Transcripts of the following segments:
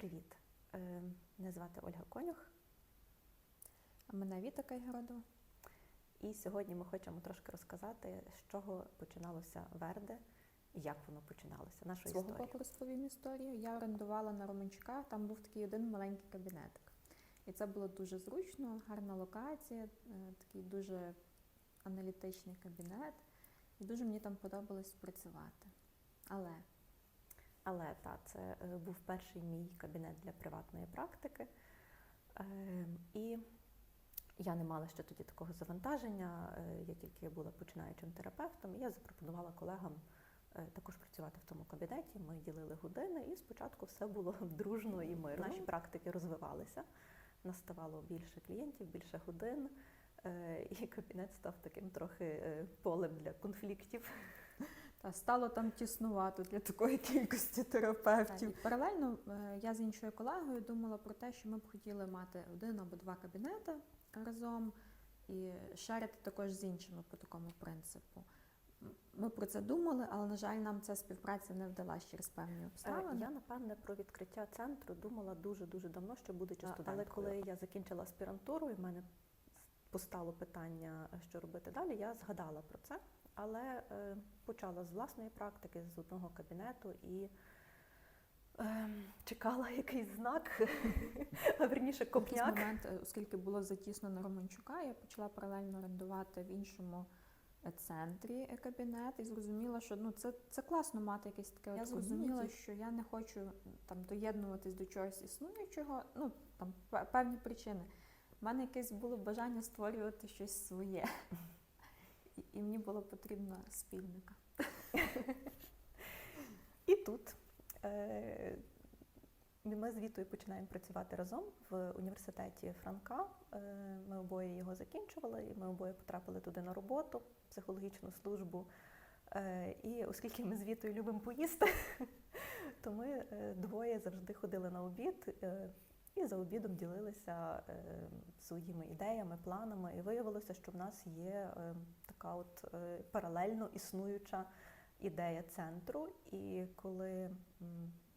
Привіт! Е, Мене звати Ольга Конюх, мене Віта Кайгородова. і сьогодні ми хочемо трошки розказати, з чого починалося Верде і як воно починалося. Нашу Свого історію. боку розповім історію. Я орендувала на Романчука, там був такий один маленький кабінетик. І це було дуже зручно, гарна локація, е, такий дуже аналітичний кабінет. І дуже мені там подобалось працювати. Але Але та, це е, був перший мій кабінет для приватної практики. Е, І я не мала ще тоді такого завантаження. е, Я тільки була починаючим терапевтом, і я запропонувала колегам е, також працювати в тому кабінеті. Ми ділили години, і спочатку все було дружно і мирно. Наші практики розвивалися. Наставало більше клієнтів, більше годин, і кабінет став таким трохи полем для конфліктів. Та, стало там тіснувато для такої кількості терапевтів. І паралельно е, я з іншою колегою думала про те, що ми б хотіли мати один або два кабінети разом і шарити також з іншими по такому принципу. Ми про це думали, але, на жаль, нам ця співпраця не вдалася через певні Е, обставини. Я напевне про відкриття центру думала дуже дуже давно, що студенткою. але Але коли я закінчила аспірантуру, і в мене постало питання, що робити далі, я згадала про це, але е, почала з власної практики, з одного кабінету і. е, Чекала якийсь знак, а верніше В копняк. момент, е, оскільки було затіснено Романчука, я почала паралельно орендувати в іншому е, центрі кабінет і зрозуміла, що ну це, це класно мати якесь таке. Я зрозуміла, що я не хочу там доєднуватись до чогось існуючого. Ну там певні причини. У мене якесь було бажання створювати щось своє, і, мені було потрібно спільника. І тут е, ми з Вітою починаємо працювати разом в університеті Франка. Е, Ми обоє його закінчували, і ми обоє потрапили туди на роботу, психологічну службу. Е, І оскільки ми з Вітою любимо поїсти, то ми двоє завжди ходили на обід. І за обідом ділилися е, своїми ідеями, планами. І виявилося, що в нас є е, така от е, паралельно існуюча ідея центру. І коли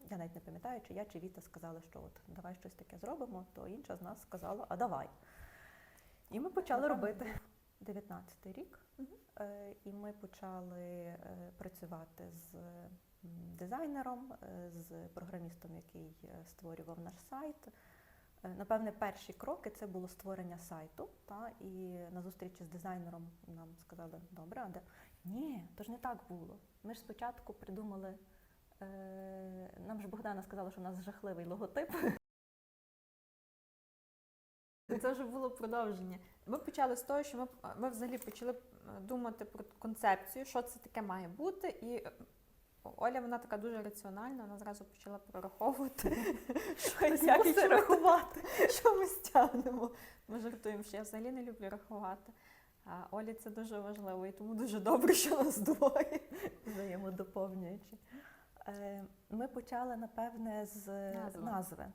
я навіть не пам'ятаю, чи я чи Віта сказали, що от давай щось таке зробимо, то інша з нас сказала, а давай. І ми почали робити 19-й рік. Е, І ми почали працювати з дизайнером, е, з програмістом, який е, створював наш сайт. Е, Напевне, перші кроки це було створення сайту. Та, і на зустрічі з дизайнером нам сказали, добре, а де? Ні, то ж не так було. Ми ж спочатку придумали. Е, нам ж Богдана сказала, що у нас жахливий логотип. Це вже було продовження. Ми почали з того, що ми, ми взагалі почали думати про концепцію, що це таке має бути. І Оля, вона така дуже раціональна, вона зразу почала прораховувати, що як і рахувати. що ми стягнемо. Ми жартуємо, що я взагалі не люблю рахувати. А Олі це дуже важливо, і тому дуже добре, що нас двоє. взаємодоповнюючи. Е, Ми почали, напевне, з Назва. назви.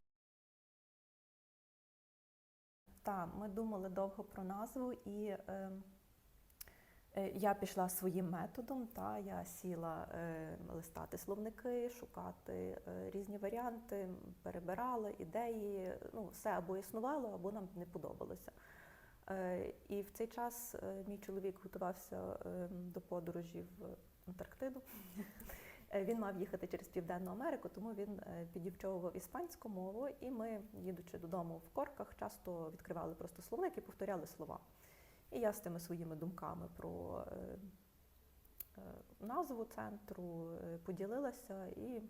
Так, ми думали довго про назву, і е, е, я пішла своїм методом. Та, я сіла е, листати словники, шукати е, різні варіанти, перебирала ідеї. Ну, все або існувало, або нам не подобалося. Е, І в цей час е, мій чоловік готувався е, до подорожі в Антарктиду. Е, Він мав їхати через Південну Америку, тому він е, підівчовував іспанську мову, і ми, їдучи додому в корках, часто відкривали просто словник і повторяли слова. І я з тими своїми думками про е, е, назву центру е, поділилася, і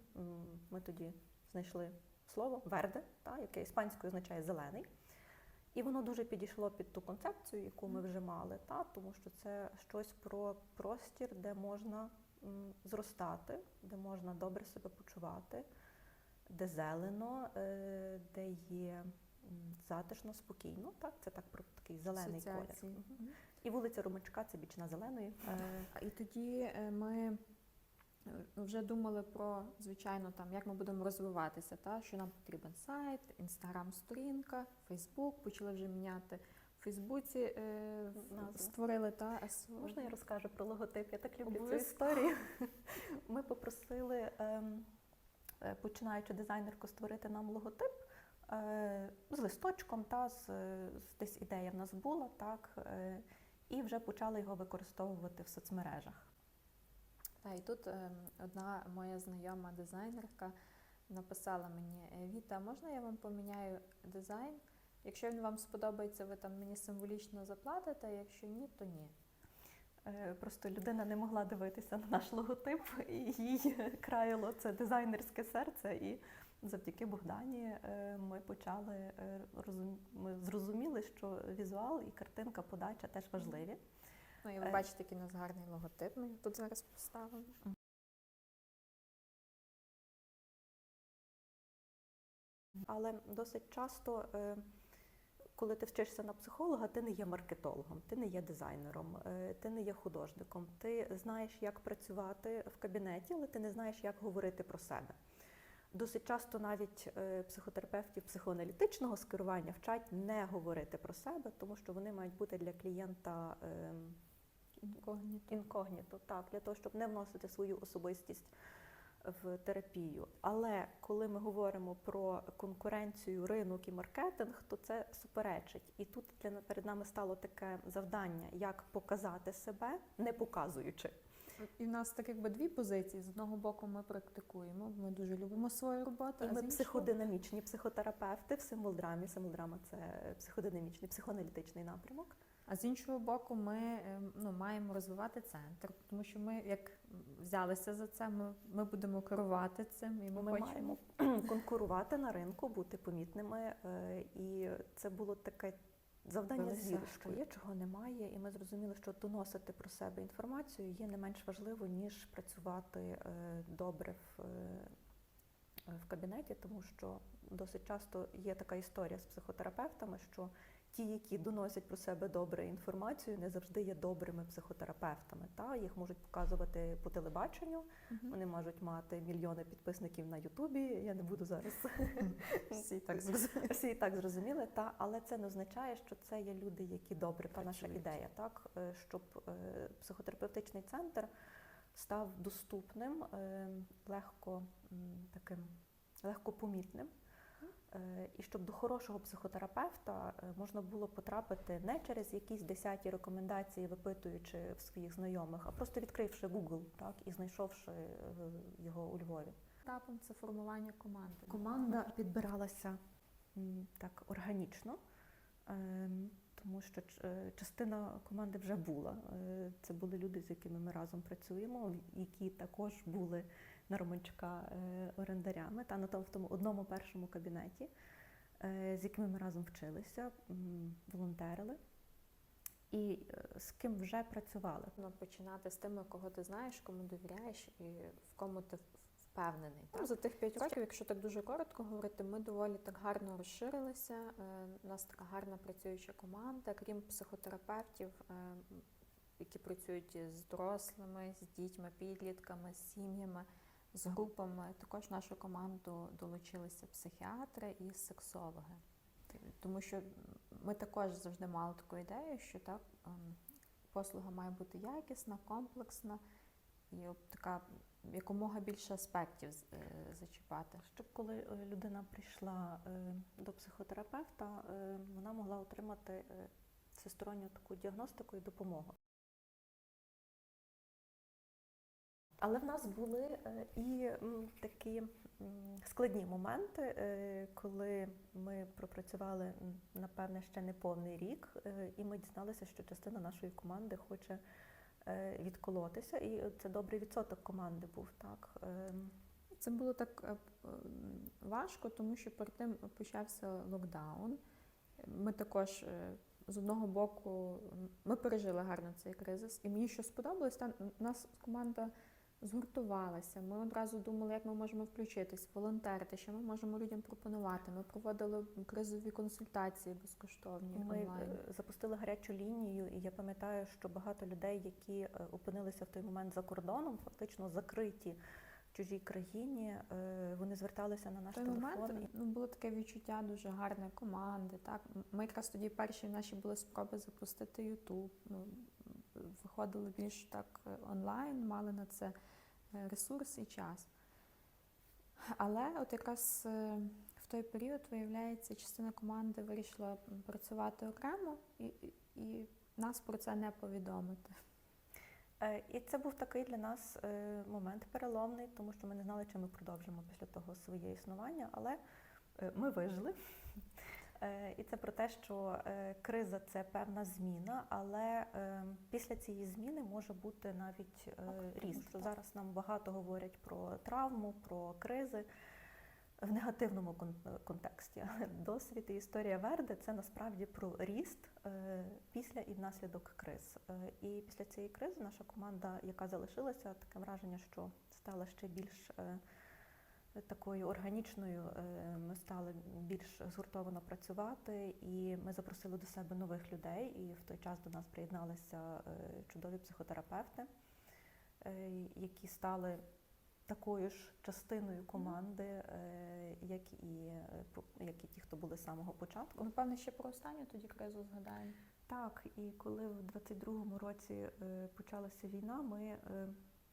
ми тоді знайшли слово верде, та, яке іспанською означає зелений. І воно дуже підійшло під ту концепцію, яку ми вже мали, та, тому що це щось про простір, де можна зростати, де можна добре себе почувати, де зелено, де є затишно, спокійно. Так? Це так про такий зелений колір. І вулиця Ромачка це бічна зеленої. Е, І тоді е, ми е, вже думали про, звичайно, там, як ми будемо розвиватися, та? що нам потрібен сайт, інстаграм-сторінка, Фейсбук, почали вже міняти. В Фейсбуці е, створили та Можна я розкажу про логотип? Я так люблю цю історію. Ми попросили ем, е, починаючи дизайнерку створити нам логотип з листочком, та з, з десь ідея в нас була, так, е, і вже почали його використовувати в соцмережах. Та і тут ем, одна моя знайома дизайнерка написала мені: «Е, Віта, можна я вам поміняю дизайн? Якщо він вам сподобається, ви там мені символічно заплатите, а якщо ні, то ні. Е, Просто людина не могла дивитися на наш логотип, і їй краяло це дизайнерське серце. І завдяки Богдані е, ми почали е, ми зрозуміли, що візуал і картинка, подача теж важливі. Ну і ви Е. бачите, який у нас гарний логотип. Ми тут зараз поставимо. Але досить часто, коли ти вчишся на психолога, ти не є маркетологом, ти не є дизайнером, ти не є художником. Ти знаєш, як працювати в кабінеті, але ти не знаєш, як говорити про себе. Досить часто навіть е, психотерапевтів психоаналітичного скерування вчать не говорити про себе, тому що вони мають бути для клієнта ем, Інкогніто. інкогніто, так, для того, щоб не вносити свою особистість в терапію. Але коли ми говоримо про конкуренцію, ринок і маркетинг, то це суперечить. І тут для перед нами стало таке завдання, як показати себе, не показуючи. І в нас так якби дві позиції. З одного боку, ми практикуємо, ми дуже любимо свою роботу. І а ми з психодинамічні психотерапевти в символдрамі. Символдрама це психодинамічний, психоаналітичний напрямок. А з іншого боку, ми ем, ну, маємо розвивати центр, тому що ми, як взялися за це, ми, ми будемо керувати цим, і ми, Ми хочемо. маємо конкурувати на ринку, бути помітними. е, І це було таке завдання що є, чого немає. І ми зрозуміли, що доносити про себе інформацію є не менш важливо, ніж працювати е, добре в, е, в кабінеті, тому що досить часто є така історія з психотерапевтами, що ті, які доносять про себе добре інформацію, не завжди є добрими психотерапевтами. Та їх можуть показувати по телебаченню, Мгм. вони можуть мати мільйони підписників на Ютубі. Я не буду зараз Всі так зрозуміли. всі так зрозуміли, та але це не означає, що це є люди, які добре та наша ідея, так е, щоб е, психотерапевтичний центр став доступним, е, легко таким легко помітним. Е, І щоб до хорошого психотерапевта е, можна було потрапити не через якісь десяті рекомендації, випитуючи в своїх знайомих, а просто відкривши Google так, і знайшовши е, його у Львові. Етапом це формування команди. Команда підбиралася так органічно, тому що частина команди вже була. Це були люди, з якими ми разом працюємо, які також були на Романчука е, орендарями та на тому в тому одному першому кабінеті, е, з якими ми разом вчилися, волонтерили. І е, з ким вже працювали. Ну, починати з тими, кого ти знаєш, кому довіряєш і в кому ти впевнений. Ну, за тих п'ять років, якщо так дуже коротко говорити, ми доволі так гарно розширилися. У нас така гарна працююча команда, крім психотерапевтів, які працюють з дорослими, з дітьми, підлітками, з сім'ями, з групами. Також нашу команду долучилися психіатри і сексологи. Тому що ми також завжди мали таку ідею, що так ем, послуга має бути якісна, комплексна і така якомога більше аспектів е, зачіпати. Щоб коли е, людина прийшла е, до психотерапевта, вона могла отримати всесторонню таку діагностику і допомогу. Але в нас були е, і такі складні моменти, е, коли ми пропрацювали напевне ще не повний рік, е, і ми дізналися, що частина нашої команди хоче відколотися, і це добрий відсоток команди був так. Ем, Це було так важко, тому що перед тим почався локдаун. Ми також з одного боку ми пережили гарно цей кризис, і мені що сподобалось, там нас команда згуртувалася. Ми одразу думали, як ми можемо включитись, волонтерити, що ми можемо людям пропонувати. Ми проводили кризові консультації безкоштовні Ми онлайн. е, запустили гарячу лінію, і я пам'ятаю, що багато людей, які е, опинилися в той момент за кордоном, фактично закриті в чужій країні, е, вони зверталися на наш той телефон. момент ну, було таке відчуття дуже гарної команди. Так? Ми якраз тоді перші наші були спроби запустити Ютуб. Ну, виходили більш так е, онлайн, мали на це е, ресурс і час. Але от якраз е, в той період, виявляється, частина команди вирішила працювати окремо і, і, нас про це не повідомити. І це був такий для нас момент переломний, тому що ми не знали, чи ми продовжимо після того своє існування, але ми вижили. Е, І це про те, що е, криза це певна зміна, але е, після цієї зміни може бути навіть ріст. Зараз нам багато говорять про травму, про кризи в негативному контексті. Досвід і історія Верди це насправді про ріст після і внаслідок криз. І після цієї кризи наша команда, яка залишилася, таке враження, що стала ще більш такою органічною. Е, Ми стали більш згуртовано працювати, і ми запросили до себе нових людей. І в той час до нас приєдналися е, чудові психотерапевти, е, які стали такою ж частиною команди, як і, як і ті, хто були з самого початку. Напевно, ще про останню тоді кризу згадаємо. Так, і коли в 22-му році почалася війна, ми,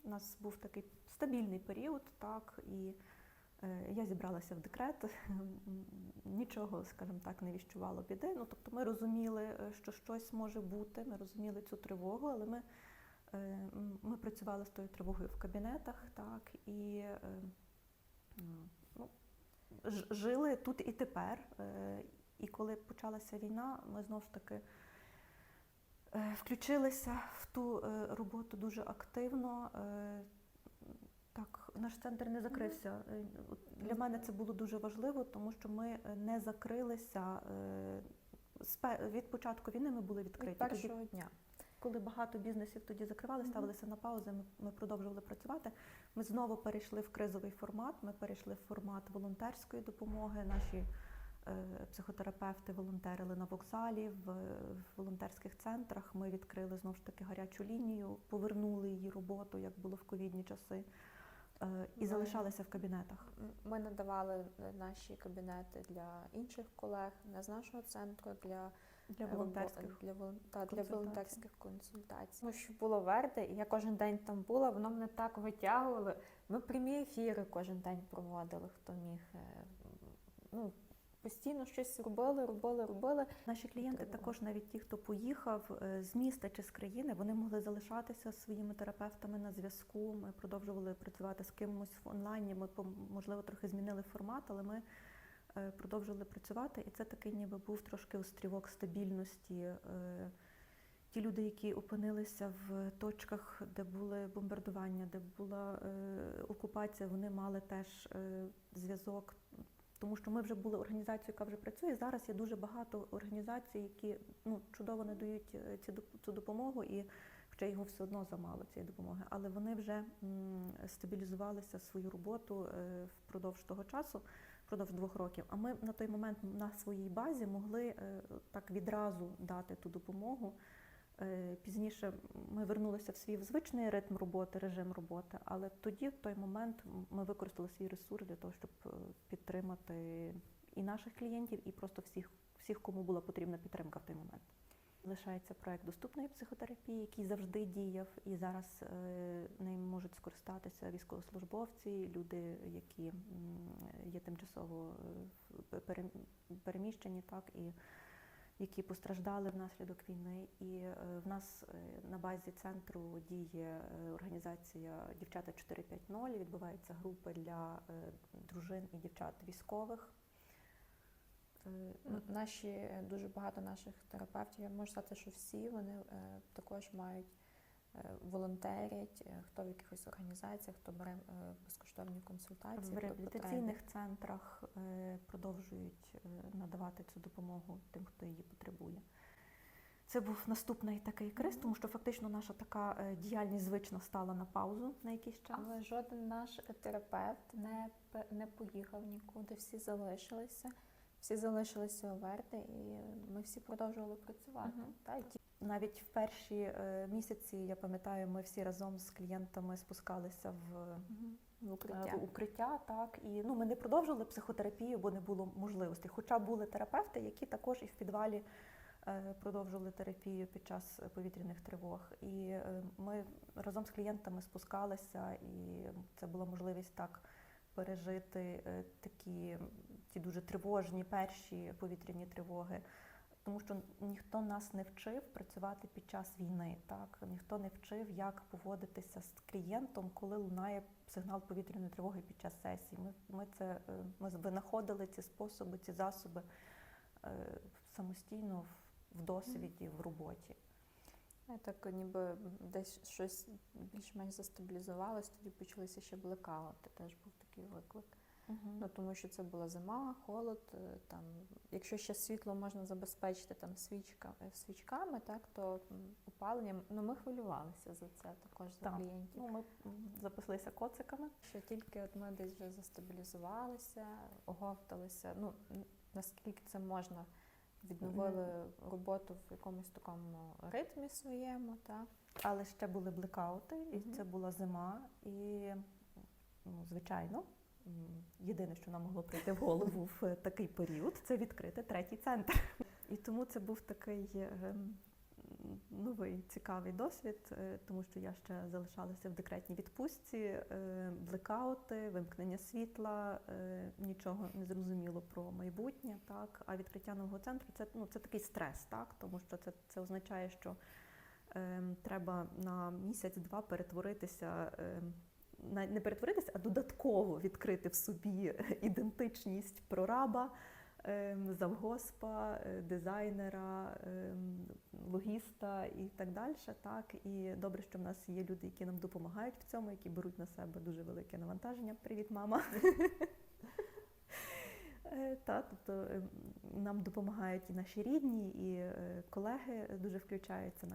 у нас був такий стабільний період, так, і я зібралася в декрет, нічого, скажімо так, не віщувало біди. Ну, тобто ми розуміли, е, що щось може бути, ми розуміли цю тривогу, але ми, е, ми працювали з тою тривогою в кабінетах, так, і е, ну, жили тут і тепер. Е, І коли почалася війна, ми знову ж таки е, включилися в ту е, роботу дуже активно. Так, наш центр не закрився. Е, Для мене це було дуже важливо, тому що ми е, не закрилися. е, Від початку війни ми були відкриті. Від Тоді дня. коли багато бізнесів тоді закривали, Мгм. ставилися на паузи, ми, ми продовжували працювати. Ми знову перейшли в кризовий формат. Ми перейшли в формат волонтерської допомоги. Наші психотерапевти волонтерили на вокзалі, в, в волонтерських центрах. Ми відкрили знову ж таки гарячу лінію, повернули її роботу, як було в ковідні часи, і Ми- залишалися в кабінетах. Ми надавали е, наші кабінети для інших колег, не з нашого центру, для Для е, волонтерських для, волон- та, для волонтерських консультацій. Тому що було Верде, і я кожен день там була, воно мене так витягувало. Ми прямі ефіри кожен день проводили, хто міг. е, Ну, постійно щось робили, робили, робили. Наші клієнти також, навіть ті, хто поїхав е, з міста чи з країни, вони могли залишатися своїми терапевтами на зв'язку. Ми продовжували працювати з кимось в онлайні. Ми можливо трохи змінили формат, але ми е, продовжували працювати. І це такий, ніби був трошки острівок стабільності. Е, Ті люди, які опинилися в точках, де були бомбардування, де була окупація, вони мали теж зв'язок тому що ми вже були організацією, яка вже працює. Зараз є дуже багато організацій, які ну чудово надають е, ці цю допомогу, і хоча його все одно замало цієї допомоги, але вони вже стабілізувалися свою роботу е, впродовж того часу, впродовж двох років. А ми на той момент на своїй базі могли е, так відразу дати ту допомогу. Е, Пізніше ми вернулися в свій звичний ритм роботи, режим роботи, але тоді, в той момент, ми використали свій ресурс для того, щоб е, підтримати і наших клієнтів, і просто всіх, всіх, кому була потрібна підтримка в той момент. Лишається проект доступної психотерапії, який завжди діяв, і зараз е, ним можуть скористатися військовослужбовці, люди, які є тимчасово переміщені, так і які постраждали внаслідок війни. І е, в нас е, на базі центру діє е, організація Дівчата 450. Відбуваються групи для дружин і дівчат військових. Наші дуже багато наших терапевтів, я можу сказати, що всі вони також мають волонтерять, е, хто в якихось організаціях, хто бере е, безкоштовні консультації. В реабілітаційних центрах е, продовжують е, надавати цю допомогу тим, хто її потребує. Це був наступний такий криз, тому що фактично наша така е, діяльність звична стала на паузу на якийсь час. Але жоден наш терапевт не, не поїхав нікуди, всі залишилися. Всі залишилися у Верде, і ми всі продовжували працювати. Мгм. Та, Навіть в перші е, місяці, я пам'ятаю, ми всі разом з клієнтами спускалися в, в е, укриття. в укриття. Так і ну ми не продовжували психотерапію, бо не було можливостей. Хоча були терапевти, які також і в підвалі е, продовжували терапію під час повітряних тривог. І е, ми разом з клієнтами спускалися, і це була можливість так пережити е, такі ті дуже тривожні перші повітряні тривоги. Тому що ніхто нас не вчив працювати під час війни, так ніхто не вчив, як поводитися з клієнтом, коли лунає сигнал повітряної тривоги під час сесії. Ми, ми це е, ми винаходили ці способи, ці засоби е, самостійно в- досвіді, в роботі. Так ніби десь щось більш-менш застабілізувалось, тоді почалися ще блекаути, теж був такий виклик. Ну, тому що це була зима, холод. е, Там, якщо ще світло можна забезпечити там свічка, е, свічками, так, то м, опаленням, ну ми хвилювалися за це також за Так. клієнтів. Ну, ми запаслися коциками. Що тільки от ми десь вже застабілізувалися, оговталися, ну наскільки це можна, відновили роботу в якомусь такому ритмі своєму, так. Але ще були блекаути, і Мгм. це була зима. І, ну, звичайно, єдине, що нам могло прийти в голову в такий період, це відкрити третій центр. І тому це був такий е, новий цікавий досвід, е, тому що я ще залишалася в декретній відпустці, е, блекаути, вимкнення світла, е, нічого не зрозуміло про майбутнє. Так, а відкриття нового центру це ну це такий стрес, так тому що це, це означає, що ем, треба на місяць-два перетворитися. Не перетворитися, а додатково відкрити в собі ідентичність прораба, ем, завгоспа, е, дизайнера, ем, логіста і так далі. Так і добре, що в нас є люди, які нам допомагають в цьому, які беруть на себе дуже велике навантаження. Привіт, мама. Е, Та, тобто ем, нам допомагають і наші рідні, і е, колеги дуже включаються.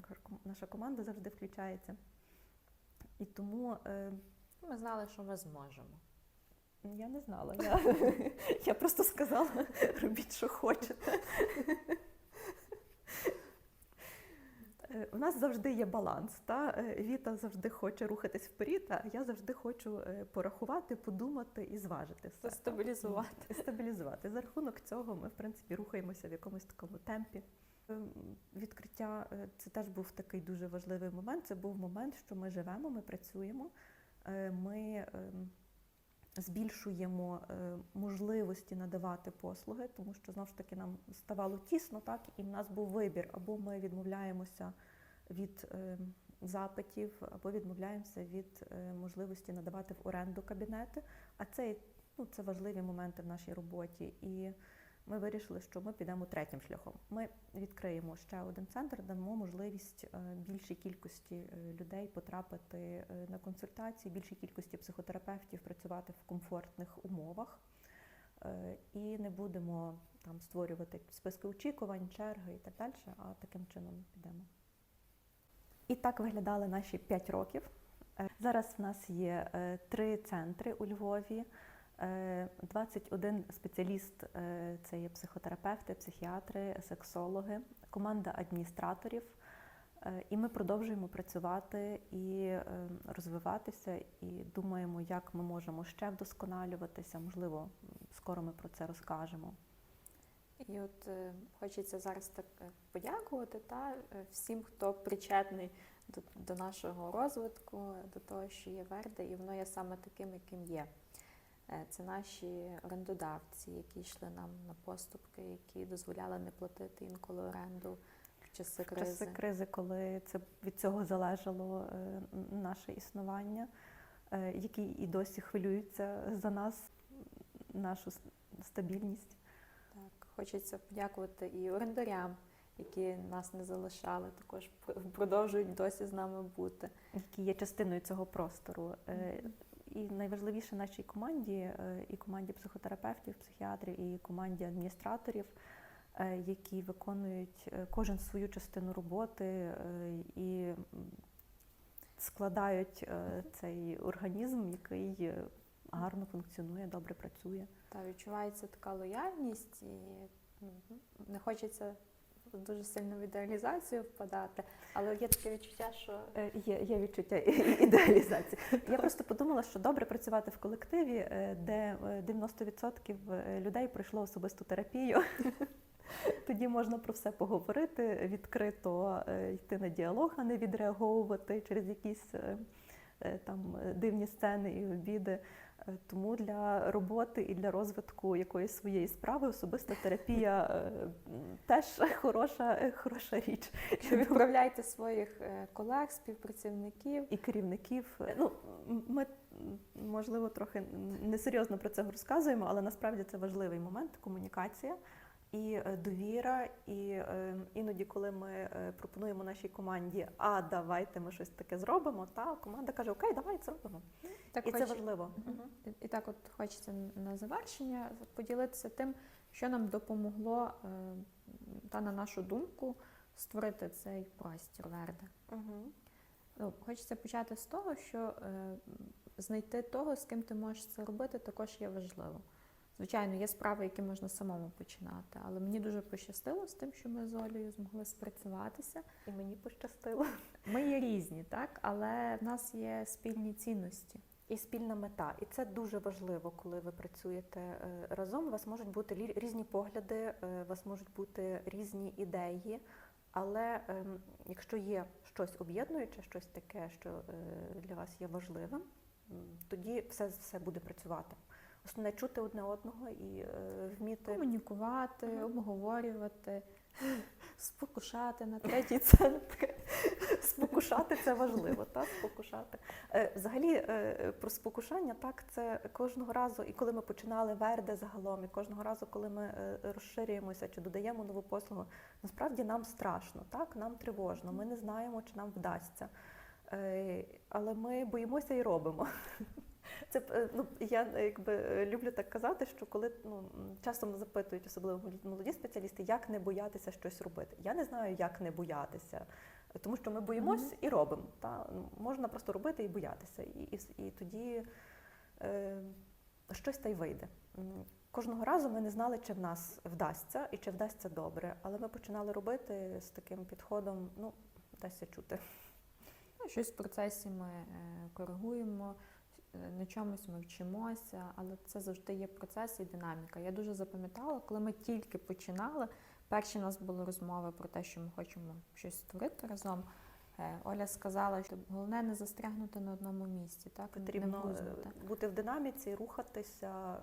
наша команда завжди включається. І тому Ми знали, що ми зможемо. я не знала. Я, я просто сказала, робіть, що хочете. Е, У нас завжди є баланс. Та? Е, Віта завжди хоче рухатись вперед, а я завжди хочу е, порахувати, подумати і зважити все. Стабілізувати. Стабілізувати. За рахунок цього ми, в принципі, рухаємося в якомусь такому темпі. Ем, Відкриття це теж був такий дуже важливий момент. Це був момент, що ми живемо, ми працюємо, ми ем, збільшуємо е, можливості надавати послуги, тому що знову ж таки нам ставало тісно, так і в нас був вибір, або ми відмовляємося від ем, запитів, або відмовляємося від е, можливості надавати в оренду кабінети. А це ну, це важливі моменти в нашій роботі. І ми вирішили, що ми підемо третім шляхом. Ми відкриємо ще один центр, дамо можливість е, більшій кількості е, людей потрапити е, на консультації, більшій кількості психотерапевтів працювати в комфортних умовах. І не будемо там створювати списки очікувань, черги і так далі, а таким чином підемо. І так виглядали наші 5 років. Зараз в нас є три центри у Львові. Е, 21 спеціаліст е, це є психотерапевти, психіатри, сексологи, команда адміністраторів. Е, І ми продовжуємо працювати і е, розвиватися, і думаємо, як ми можемо ще вдосконалюватися. Можливо, скоро ми про це розкажемо. І от е, хочеться зараз так е, подякувати та е, всім, хто причетний до, до нашого розвитку, до того, що є Верде, і воно є саме таким, яким є. Е, Це наші орендодавці, які йшли нам на поступки, які дозволяли не платити інколи оренду в часи В кризи. часи кризи, коли це від цього залежало е, наше існування, е, які і досі хвилюються за нас, нашу стабільність. Так, хочеться подякувати і орендарям, які нас не залишали, також продовжують досі з нами бути. які є частиною цього простору. Е, І найважливіше нашій команді, е, і команді психотерапевтів, психіатрів, і команді адміністраторів, е, які виконують е, кожен свою частину роботи і складають цей організм, який гарно функціонує, добре працює. Та відчувається така лояльність, і не хочеться дуже сильно в ідеалізацію впадати, але є таке відчуття, що Е, Є, є відчуття ідеалізації. Я просто подумала, що добре працювати в колективі, е, де е, 90% людей пройшло особисту терапію. Тоді можна про все поговорити, відкрито е, йти на діалог, а не відреаговувати через якісь е, е, там е, дивні сцени і обіди. Е, Тому для роботи і для розвитку якоїсь своєї справи особиста терапія е, теж хороша, е, хороша річ. Що відправляйте своїх колег, співпрацівників. і керівників. Ну, ми можливо трохи несерйозно про це розказуємо, але насправді це важливий момент комунікація і е, довіра. І е, іноді, коли ми е, пропонуємо нашій команді, а давайте ми щось таке зробимо, та команда каже: Окей, давай зробимо. Так і це важливо. Мгм. І- так, от хочеться на завершення поділитися тим, що нам допомогло, та на нашу думку, створити цей простір Верде. Угу. Ну, хочеться почати з того, що е, знайти того, з ким ти можеш це робити, також є важливо. Звичайно, є справи, які можна самому починати, але мені дуже пощастило з тим, що ми з Олею змогли спрацюватися. І мені пощастило. Ми є різні, так, але в нас є спільні цінності. І спільна мета. І це дуже важливо, коли ви працюєте е, разом. У вас можуть бути різні погляди, е, у вас можуть бути різні ідеї. Але ем, якщо є щось об'єднуюче, щось таке, що е, для вас є важливим, тоді все, все буде працювати. Основне чути одне одного і е, вміти Комунікувати, Мгм. обговорювати, спокушати на третій Третій це таке. спокушати це важливо, так? Спокушати. Е, Взагалі е, про спокушання, так, це кожного разу, і коли ми починали верде загалом, і кожного разу, коли ми е, розширюємося чи додаємо нову послугу, насправді нам страшно, так, нам тривожно. Ми не знаємо, чи нам вдасться. Е, Але ми боїмося і робимо. Це е, ну я е, якби е, люблю так казати, що коли ну часом запитують, особливо молоді- спеціалісти, як не боятися щось робити. Я не знаю, як не боятися, тому що ми боїмось Мгм. і робимо. Та Ну, можна просто робити і боятися, і, і, і тоді е, щось та й вийде. Кожного разу ми не знали, чи в нас вдасться і чи вдасться добре, але ми починали робити з таким підходом, ну, дасться чути. Ну, щось в процесі ми коригуємо, на чомусь ми вчимося, але це завжди є процес і динаміка. Я дуже запам'ятала, коли ми тільки починали, перші у нас були розмови про те, що ми хочемо щось створити разом. Е, Оля сказала, що головне не застрягнути на одному місці, так Потрібно е, бути в динаміці, рухатися.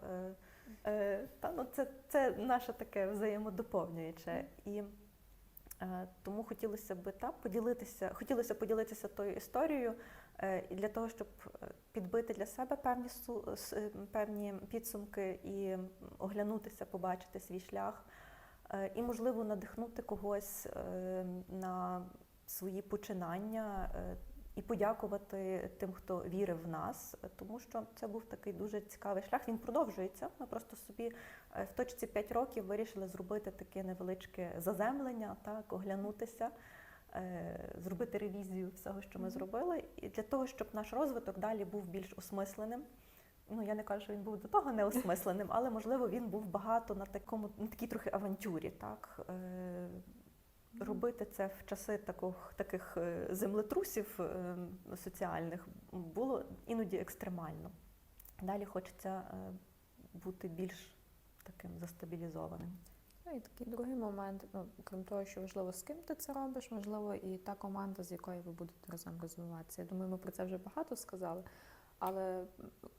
е, Та, ну, це, це наше таке взаємодоповнююче. І тому хотілося б та, поділитися, хотілося поділитися тою історією і для того, щоб е, підбити для себе певні, е, певні підсумки і оглянутися, побачити свій шлях. Е, І, можливо, надихнути когось е, на свої починання е, і подякувати тим, хто вірив в нас, е, тому що це був такий дуже цікавий шлях. Він продовжується. Ми просто собі е, в точці 5 років вирішили зробити таке невеличке заземлення, так, оглянутися, е, зробити ревізію всього, що ми зробили, і для того, щоб наш розвиток далі був більш осмисленим. Ну, я не кажу, що він був до того неосмисленим, але можливо він був багато на такому на такій трохи авантюрі, так. Е, Робити це в часи таких, таких е, землетрусів е, соціальних було іноді екстремально. Далі хочеться е, бути більш таким застабілізованим. Ну і такий другий момент, ну, крім того, що важливо, з ким ти це робиш, можливо, і та команда, з якою ви будете разом розвиватися. Я думаю, ми про це вже багато сказали. Але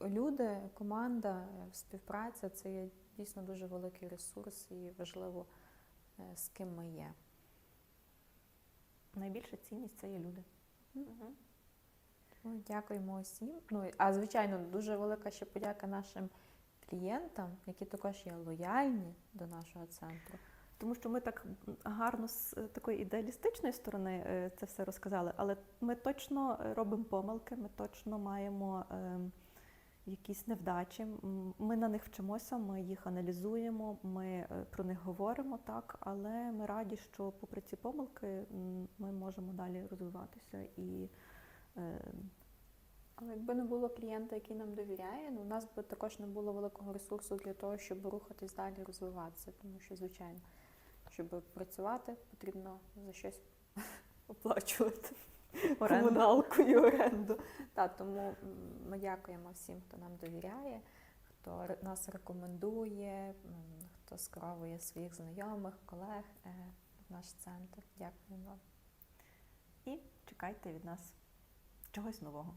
люди, команда, е, співпраця це є дійсно дуже великий ресурс і важливо, е, з ким ми є. Найбільша цінність це є люди. Ну, дякуємо усім. Ну, а звичайно, дуже велика ще подяка нашим клієнтам, які також є лояльні до нашого центру. Тому що ми так гарно з е, такої ідеалістичної сторони е, це все розказали, але ми точно е, робимо помилки, ми точно маємо е, якісь невдачі. Ми на них вчимося, ми їх аналізуємо, ми про них говоримо, так, але ми раді, що попри ці помилки ми можемо далі розвиватися і е, Але якби не було клієнта, який нам довіряє, ну, у нас би також не було великого ресурсу для того, щоб рухатись далі, розвиватися. Тому що, звичайно, щоб працювати, потрібно за щось оплачувати комуналку і оренду. Так, тому ми дякуємо всім, хто нам довіряє, хто нас рекомендує, хто скеровує своїх знайомих, колег е, в наш центр. Дякуємо вам. і чекайте від нас чогось нового.